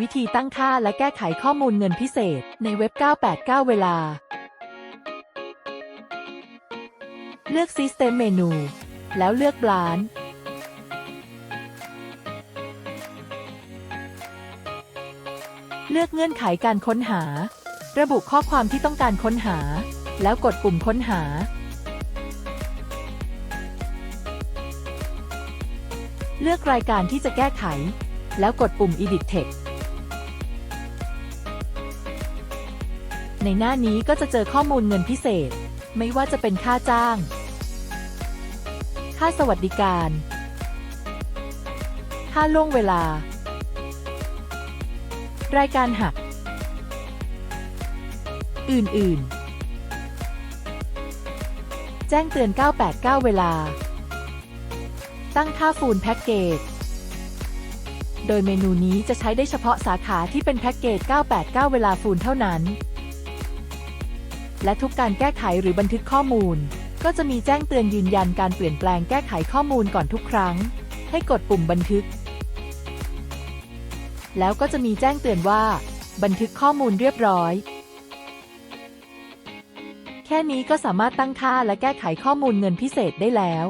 วิธีตั้งค่าและแก้ไขข้อมูลเงินพิเศษในเว็บ 989 เวลา เลือก System Menu แล้วเลือก Branch เลือกเงื่อนไขการค้นหา ระบุข้อความที่ต้องการค้นหา แล้วกดปุ่มค้นหา เลือกรายการที่จะแก้ไข แล้วกดปุ่ม Edit Text ในหน้านี้ก็จะเจอข้อมูลเงินพิเศษ ไม่ว่าจะเป็นค่าจ้าง ค่าสวัสดิการ ค่าล่วงเวลา รายการหัก อื่น ๆ แจ้งเตือน 989 เวลา ตั้งค่าฟูลแพ็กเกจโดยเมนูนี้จะใช้ได้เฉพาะสาขาที่เป็นแพ็กเกจ 989 เวลาฟูลเท่านั้น และทุกการแก้ไขหรือบันทึกข้อมูล ก็จะมีแจ้งเตือนยืนยันการเปลี่ยนแปลงแก้ไขข้อมูลก่อนทุกครั้ง ให้กดปุ่มบันทึก แล้วก็จะมีแจ้งเตือนว่า บันทึกข้อมูลเรียบร้อย แค่นี้ก็สามารถตั้งค่าและแก้ไขข้อมูลเงินพิเศษได้แล้ว